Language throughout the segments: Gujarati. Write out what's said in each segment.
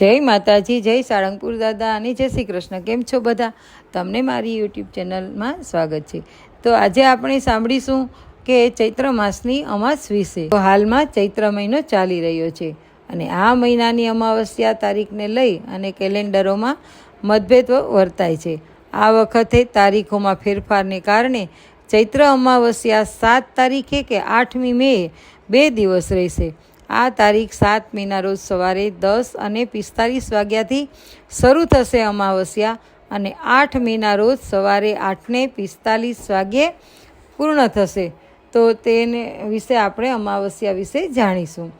જય માતાજી, જય સાળંગપુર દાદા અને જય શ્રી કૃષ્ણ. કેમ છો બધા? તમને મારી યુટ્યુબ ચેનલમાં સ્વાગત છે. તો આજે આપણે સાંભળીશું કે ચૈત્ર માસની અમાસ વિશે. તો હાલમાં ચૈત્ર મહિનો ચાલી રહ્યો છે અને આ મહિનાની અમાવસ્યા તારીખને લઈ અને કેલેન્ડરોમાં મતભેદ વર્તાય છે. આ વખતે તારીખોમાં ફેરફારને કારણે ચૈત્ર અમાવસ્યા સાત તારીખે કે આઠમી મે બે દિવસ રહેશે. આ તારીખ સાત મેના રોજ સવારે દસ અને પિસ્તાલીસ વાગ્યાથી શરૂ થશે અમાવસ્યા અને આઠ મેના રોજ સવારે આઠને પિસ્તાલીસ વાગ્યે પૂર્ણ થશે. તો તેને વિશે આપણે અમાવસ્યા વિશે જાણીશું.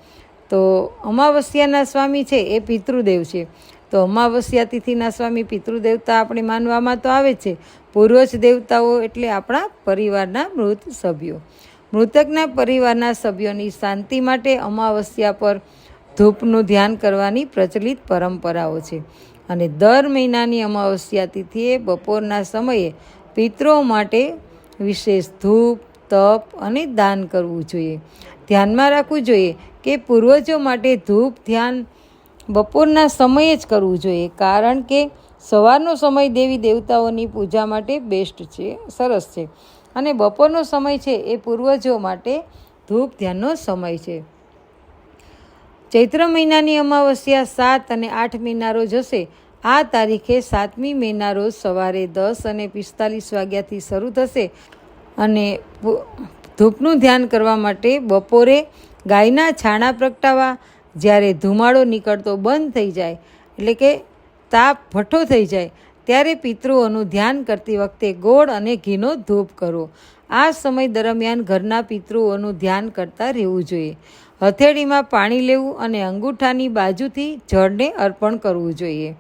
તો અમાવસ્યાના સ્વામી છે એ પિતૃદેવ છે. તો અમાવસ્યા તિથિના સ્વામી પિતૃદેવતા આપણે માનવામાં તો આવે છે. પૂર્વજ દેવતાઓ એટલે આપણા પરિવારના મૃત સભ્યો. મૃતકના પરિવારના સભ્યોની શાંતિ માટે અમાવસ્યા પર ધૂપનું ધ્યાન કરવાની પ્રચલિત પરંપરાઓ છે. અને દર મહિનાની અમાવસ્યા તિથિએ બપોરના સમયે પિત્રો માટે વિશેષ ધૂપ, તપ અને દાન કરવું જોઈએ. ધ્યાનમાં રાખવું જોઈએ કે પૂર્વજો માટે ધૂપ, ધ્યાન બપોરના સમયે જ કરવું જોઈએ, કારણ કે સવારનો સમય દેવી દેવતાઓની પૂજા માટે બેસ્ટ છે, સરસ છે. અને બપોરનો સમય છે એ પૂર્વજો માટે ધૂપ ધ્યાનનો સમય છે. ચૈત્ર મહિનાની અમાવસ્યા સાત અને આઠ મહિના રોજ હશે. આ તારીખે સાતમી મેના રોજ સવારે દસ અને પિસ્તાલીસ વાગ્યાથી શરૂ થશે. અને ધૂપનું ધ્યાન કરવા માટે બપોરે ગાયના છાણા પ્રગટાવવા, જ્યારે ધુમાડો નીકળતો બંધ થઈ જાય, એટલે કે તાપ ભઠ્ઠો થઈ જાય ત્યારે પિતૃઓનું ધ્યાન કરતી વખતે ગોળ અને ઘીનો ધૂપ કરવો આ સમય દરમિયાન ઘરના પિતૃઓનું ધ્યાન કરતા રહેવું જોઈએ. હથેળીમાં પાણી લેવું અને અંગૂઠાની બાજુથી જળને અર્પણ કરવું જોઈએ.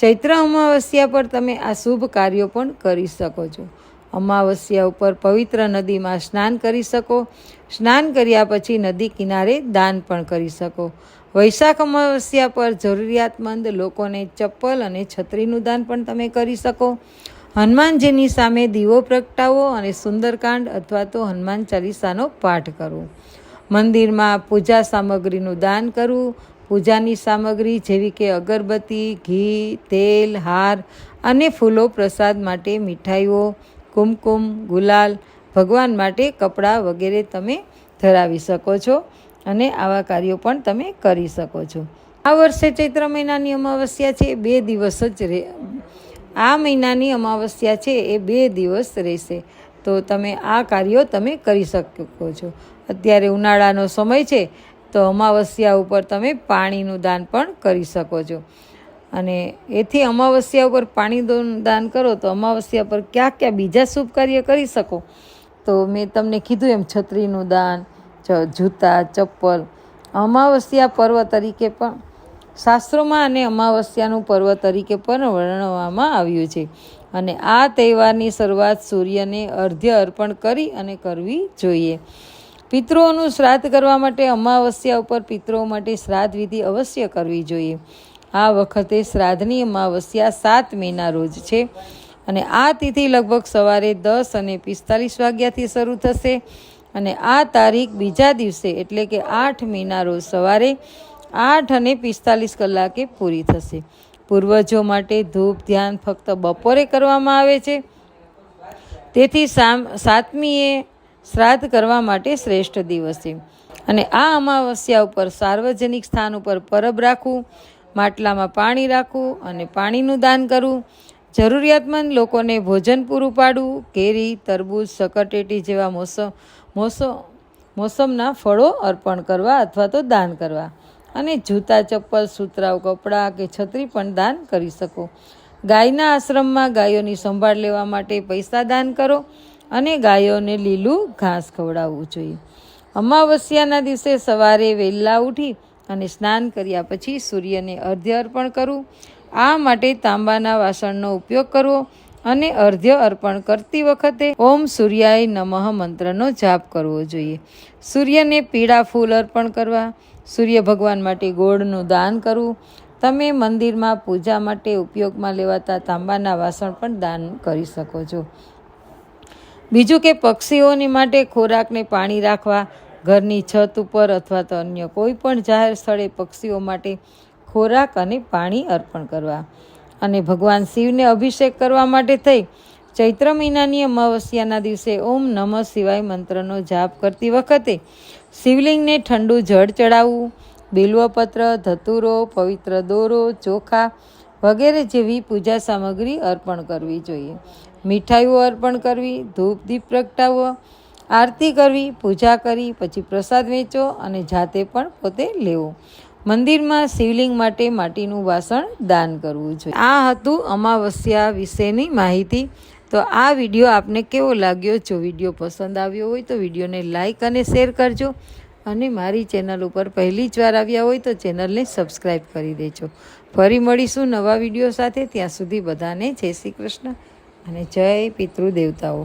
ચૈત્ર અમાવસ્યા પર તમે આ શુભ કાર્યો પણ કરી શકો છો. અમાવસ્યા ઉપર પવિત્ર નદીમાં સ્નાન કરી શકો. સ્નાન કર્યા પછી નદી કિનારે દાન પણ કરી શકો. વૈશાખ અમાવસ્યા પર જરૂરિયાતમંદ લોકોને ચપ્પલ અને છત્રીનું દાન પણ તમે કરી શકો. હનુમાનજીની સામે દીવો પ્રગટાવો અને સુંદરકાંડ અથવા તો હનુમાન ચાલીસાનો પાઠ કરો. મંદિરમાં પૂજા સામગ્રીનું દાન કરવું. પૂજાની સામગ્રી જેવી કે અગરબત્તી, ઘી, તેલ, હાર અને ફૂલો પ્રસાદ માટે મીઠાઈઓ કુમકુમ, ગુલાલ, ભગવાન માટે કપડાં વગેરે તમે ધરાવી શકો છો અને આવા કાર્યો પણ તમે કરી શકો છો. આ વર્ષે ચૈત્ર મહિનાની અમાવસ્યા છે બે દિવસ જ રહે આ મહિનાની અમાવસ્યા છે, એ બે દિવસ રહેશે. તો તમે આ કાર્યો તમે કરી શકો છો. અત્યારે ઉનાળાનો સમય છે, તો અમાવસ્યા ઉપર તમે પાણીનું દાન પણ કરી શકો છો. અને એથી અમાવસ્યા ઉપર પાણી દાન કરો તો અમાવસ્યા પર ક્યાં ક્યાં બીજા શુભ કાર્ય કરી શકો? તો મેં તમને કીધું એમ છત્રીનું દાન જૂતા, ચપ્પલ, અમાવસ્યા પર્વ તરીકે પણ શાસ્ત્રોમાં અને અમાવસ્યાનું પર્વ તરીકે પણ વર્ણવવામાં આવ્યું છે. અને આ તહેવારની શરૂઆત સૂર્યને અર્ધ્ય અર્પણ કરી અને કરવી જોઈએ. પિતૃઓનું શ્રાદ્ધ કરવા માટે અમાવસ્યા ઉપર પિતૃઓ માટે શ્રાદ્ધ વિધિ અવશ્ય કરવી જોઈએ. આ વખતે શ્રાદ્ધની અમાવસ્યા સાત મેના રોજ છે. અને આ તિથિ લગભગ સવારે દસ અને પિસ્તાલીસ વાગ્યાથી શરૂ થશે. અને આ તારીખ બીજા દિવસે એટલે કે આઠ મેના રોજ સવારે આઠ અને પિસ્તાલીસ કલાકે પૂરી થશે. પૂર્વજો માટે ધૂપ, ધ્યાન ફક્ત બપોરે કરવામાં આવે છે. તેથી સામ, સાતમીએ શ્રાદ્ધ કરવા માટે શ્રેષ્ઠ દિવસ. છે અને આ અમાવસ્યા ઉપર સાર્વજનિક સ્થાન ઉપર પરબ રાખવું માટલામાં પાણી રાખવું અને પાણીનું દાન કરવું. જરૂરિયાતમંદ લોકોને ભોજન પૂરું પાડવું. કેરી, તરબૂચ, સકરટેટી જેવા મોસમ મોસમ મોસમના ફળો અર્પણ કરવા અથવા તો દાન કરવા. અને જૂતા, ચપ્પલ, સુતરાઉ, કપડાં કે છત્રી પણ દાન કરી શકો. ગાયના આશ્રમમાં ગાયોની સંભાળ લેવા માટે પૈસા દાન કરો અને ગાયોને લીલું ઘાસ ખવડાવવું જોઈએ. અમાવસ્યાના દિવસે સવારે વહેલા ઉઠી અને સ્નાન કર્યા પછી સૂર્યને અર્ધ્ય અર્પણ કરવું આ માટે તાંબાના વાસણનો ઉપયોગ કરવો અને અર્ધ્ય અર્પણ કરતી વખતે ઓમ સૂર્યાય નમઃ મંત્રનો જાપ કરવો જોઈએ. સૂર્યને પીળા ફૂલ અર્પણ કરવા, સૂર્ય ભગવાન માટે ગોળનું દાન કરવું, તમે મંદિરમાં પૂજા માટે ઉપયોગમાં લેવાતા તાંબાના વાસણ પણ દાન કરી શકો છો. બીજું કે પક્ષીઓની માટે ખોરાકને પાણી રાખવા ઘરની છત ઉપર અથવા તો અન્ય કોઈ પણ જાહેર સ્થળે પક્ષીઓ માટે ખોરાક અને પાણી અર્પણ કરવા. અને ભગવાન શિવને અભિષેક કરવા માટે થઈ ચૈત્ર મહિનાની અમાવસ્યાના દિવસે ઓમ નમઃ શિવાય મંત્રનો જાપ કરતી વખતે શિવલિંગને ઠંડુ જળ ચડાવવું, બિલ્વપત્ર, ધતુરો, પવિત્ર દોરો, ચોખા વગેરે જેવી પૂજા સામગ્રી અર્પણ કરવી જોઈએ. મીઠાઈઓ અર્પણ કરવી, ધૂપ દીપ પ્રગટાવવો આરતી કરવી, પૂજા કરી, પછી પ્રસાદ વેચો અને જાતે પણ પોતે લેવો. મંદિરમાં શિવલિંગ માટે માટીનું વાસણ દાન કરવું જોઈએ. આ હતું અમાવસ્યા વિશેની માહિતી. તો આ વીડિયો આપને કેવો લાગ્યો? જો વીડિયો પસંદ આવ્યો હોય તો વિડીયોને લાઈક અને શેર કરજો. અને મારી ચેનલ ઉપર પહેલી જ વાર આવ્યા હોય તો ચેનલને સબસ્ક્રાઈબ કરી દેજો. ફરી મળીશું નવા વીડિયો સાથે. ત્યાં સુધી બધાને જય શ્રી કૃષ્ણ અને જય પિતૃ દેવતાઓ